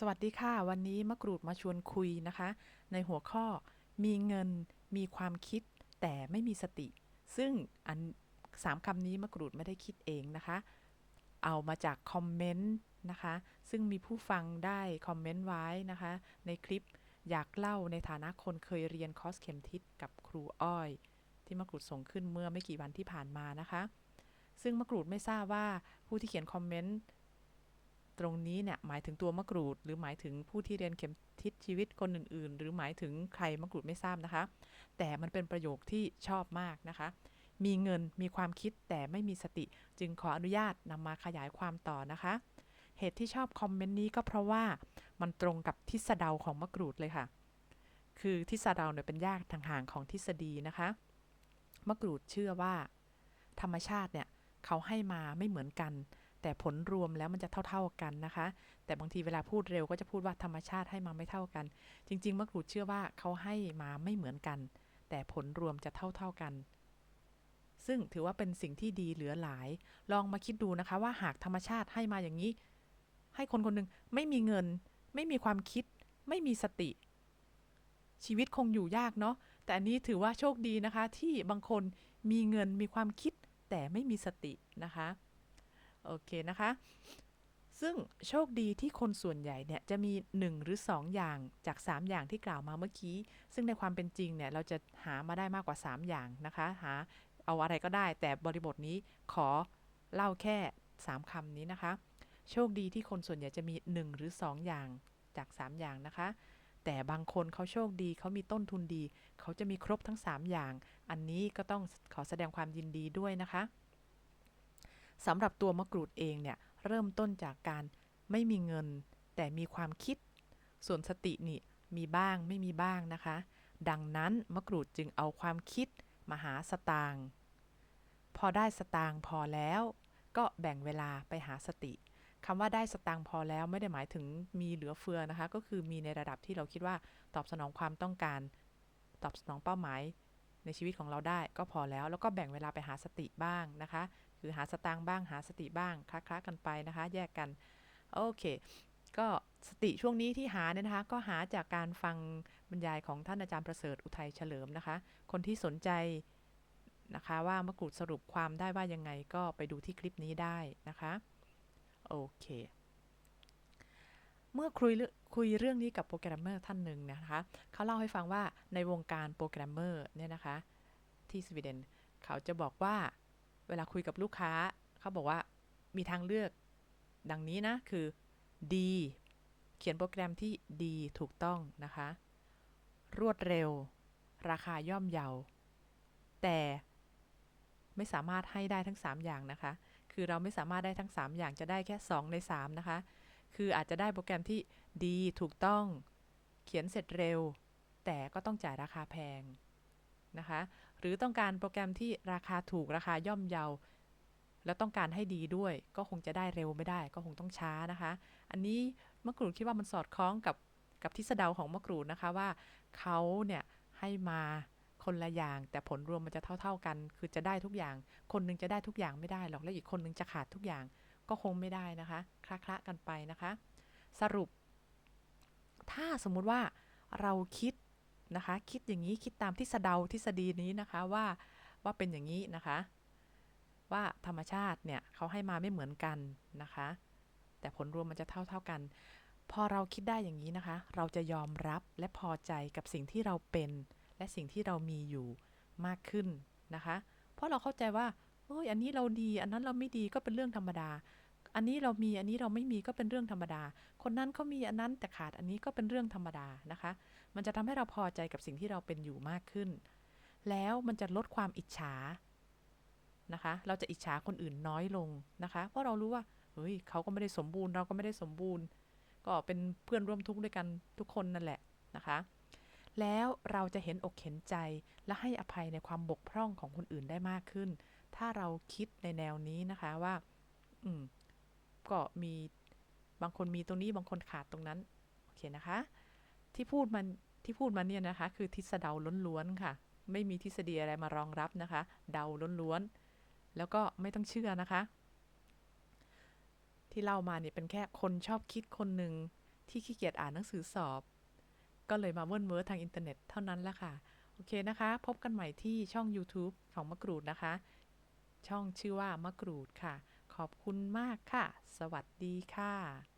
สวัสดีค่ะ วันนี้มะกรูดมาชวนคุยนะคะ ในหัวข้อมีเงินมีความคิด แต่ไม่มีสติ ซึ่งอันสามคำนี้มะกรูดไม่ได้คิดเองนะคะ เอามาจากคอมเมนต์นะคะ ซึ่งมีผู้ฟังได้คอมเมนต์ไว้นะคะ ในคลิปอยากเล่าในฐานะคนเคยเรียนคอสเข็มทิศกับครูอ้อย ที่มะกรูดส่งขึ้นเมื่อไม่กี่วันที่ผ่านมานะคะ ซึ่งมะกรูดไม่ทราบว่าผู้ที่เขียนคอมเมนต์ ตรงนี้เนี่ยหมายถึงตัวมะกรูด หรือหมายถึงผู้ที่เรียนเข็มทิศชีวิตคนอื่น ๆ หรือหมายถึงใครมะกรูดไม่ทราบนะคะ แต่มันเป็นประโยคที่ชอบมากนะคะ มีเงินมีความคิดแต่ไม่มีสติ จึงขออนุญาตนำมาขยายความต่อนะคะ เหตุที่ชอบคอมเมนต์นี้ก็เพราะว่ามันตรงกับทฤษฎาของมะกรูดเลยค่ะ คือทฤษฎาเนี่ยเป็นยากทางห่างของทฤษฎีนะคะมะกรูดเชื่อว่า ธรรมชาติเนี่ยเขาให้มาไม่เหมือนกัน แต่ผลรวมแล้วมันจะเท่า ๆกันนะคะ แต่บางทีเวลาพูดเร็วก็จะพูดว่าธรรมชาติให้มาไม่เท่ากัน จริงๆมะกรูดเชื่อว่าเขาให้มาไม่เหมือนกัน แต่ผลรวมจะเท่าๆกัน ซึ่งถือว่าเป็นสิ่งที่ดีเหลือหลาย ลองมาคิดดูนะคะว่าหากธรรมชาติให้มาอย่างนี้ ให้คนคนหนึ่งไม่มีเงิน ไม่มีความคิด ไม่มีสติ ชีวิตคงอยู่ยากเนาะแต่อันนี้ถือว่าโชคดีนะคะ ที่บางคนมีเงินมีความคิดแต่ไม่มีสตินะคะ โอเคนะคะ ซึ่งโชคดีที่คนส่วนใหญ่เนี่ยจะมี 1 หรือ 2 อย่างจาก 3 อย่างที่กล่าวมาเมื่อกี้ ซึ่งในความเป็นจริงเนี่ยเราจะหามาได้มากกว่า 3 อย่างนะคะ หาเอาอะไรก็ได้ แต่บริบทนี้ขอเล่าแค่ 3คำนี้นะคะ โชคดีที่คนส่วนใหญ่จะมี 1 หรือ 2 อย่างจาก 3 อย่างนะคะ แต่บางคนเขาโชคดีเขามีต้นทุนดี เขาจะมีครบทั้ง 3 อย่าง อันนี้ก็ต้องขอแสดงความยินดีด้วยนะคะ สำหรับตัวมะกรูดเองเนี่ยเริ่มต้นจากการไม่มีเงิน แต่มีความคิด ส่วนสตินี่มีบ้างไม่มีบ้างนะคะ ดังนั้นมะกรูดจึงเอาความคิดมาหาสตางค์พอได้สตางค์พอแล้ว ก็แบ่งเวลาไปหาสติคำว่าได้สตางค์พอแล้วไม่ได้หมายถึงมีเหลือเฟือนะคะ ก็คือมีในระดับที่เราคิดว่าตอบสนองความต้องการ ตอบสนองเป้าหมายในชีวิตของเราได้ก็พอแล้ว แล้วก็แบ่งเวลาไปหาสติบ้างนะคะ คือหาสตางค์บ้างหาสติบ้างคล้าๆกันไปนะคะ แยกกันโอเค ก็สติช่วงนี้ที่หาเนี่ยนะคะ ก็หาจากการฟังบรรยายของท่านอาจารย์ประเสริฐอุทัยเฉลิมนะคะ คนที่สนใจนะคะ ว่ามะกรูดสรุปความได้ว่ายังไงก็ไปดูที่คลิปนี้ได้นะคะโอเค เมื่อคุยคุยเรื่องนี้กับโปรแกรมเมอร์ท่านหนึ่งนะคะเขาเล่าให้ฟังว่าในวงการโปรแกรมเมอร์เนี่ยนะคะที่สวีเดนเขาจะบอกว่า เวลาคุยกับลูกค้า เขาบอกว่ามีทางเลือกดังนี้นะ คือ D เขียนโปรแกรมที่ดีถูกต้องนะคะ รวดเร็ว ราคาย่อมเยา แต่ไม่สามารถให้ได้ทั้ง 3 อย่างนะคะ คือเราไม่สามารถได้ทั้ง 3 อย่างจะได้แค่ 2 ใน 3 นะคะ คืออาจจะได้โปรแกรมที่ดีถูกต้อง เขียนเสร็จเร็ว แต่ก็ต้องจ่ายราคาแพง นะคะ หรือต้องการโปรแกรมที่ราคาถูกราคาย่อมเยา แล้วต้องการให้ดีด้วย ก็คงจะได้เร็วไม่ได้ ก็คงต้องช้านะคะ อันนี้มะกรูดคิดว่ามันสอดคล้องกับกับทฤษฎาของมะกรูดนะคะว่าเขาเนี่ยให้มาคนละอย่าง แต่ผลรวมมันจะเท่า ๆกัน คือจะได้ทุกอย่าง คนหนึงจะได้ทุกอย่างไม่ได้หรอกแล้วอีกคนหนึงจะขาดทุกอย่างก็คงไม่ได้นะคะคละๆกันไปนะคะ สรุป ถ้าสมมุติว่าเราคิด นะคะ คิดอย่างนี้คิดตามทฤษฎาทฤษฎีนี้นะคะว่าว่าเป็นอย่างนี้นะคะ ว่าธรรมชาติเนี่ยเขาให้มาไม่เหมือนกันนะคะ แต่ผลรวมมันจะเท่าเท่ากัน พอเราคิดได้อย่างนี้นะคะ เราจะยอมรับและพอใจกับสิ่งที่เราเป็น และสิ่งที่เรามีอยู่มากขึ้นนะคะ เพราะเราเข้าใจว่าเอ้ยอันนี้เราดี อันนั้นเราไม่ดีก็เป็นเรื่องธรรมดา อันนี้เรามีอันนี้เราไม่มีก็เป็นเรื่องธรรมดา คนนั้นเขามีอันนั้นแต่ขาดอันนี้ก็เป็นเรื่องธรรมดานะคะ มันจะทำให้เราพอใจกับสิ่งที่เราเป็นอยู่มากขึ้น แล้วมันจะลดความอิจฉานะคะ เราจะอิจฉาคนอื่นน้อยลงนะคะ เพราะเรารู้ว่าเฮ้ยเขาก็ไม่ได้สมบูรณ์ เราก็ไม่ได้สมบูรณ์ ก็เป็นเพื่อนร่วมทุกข์ด้วยกันทุกคนนั่นแหละนะคะ แล้วเราจะเห็นอกเห็นใจและให้อภัยในความบกพร่องของคนอื่นได้มากขึ้น ถ้าเราคิดในแนวนี้นะคะว่า อืมก็มีบางคนมีตรงนี้บางคนขาดตรงนั้น โอเคนะคะ ที่พูดมัน ที่พูดมาเนี่ยนะคะ คือทฤษฎาล้วนๆค่ะ ไม่มีทฤษฎีอะไรมารองรับนะคะ เดาล้วนๆแล้วก็ไม่ต้องเชื่อนะคะ ที่เล่ามาเนี่ยเป็นแค่คนชอบคิดคนหนึ่งที่ขี้เกียจอ่านหนังสือสอบ ก็เลยมาเวิร์นเวิร์ทางอินเทอร์เน็ตเท่านั้นละค่ะ โอเคนะคะ พบกันใหม่ที่ช่อง YouTube ของมะกรูดนะคะ ช่องชื่อว่ามะกรูดค่ะ ขอบคุณมากค่ะ สวัสดีค่ะ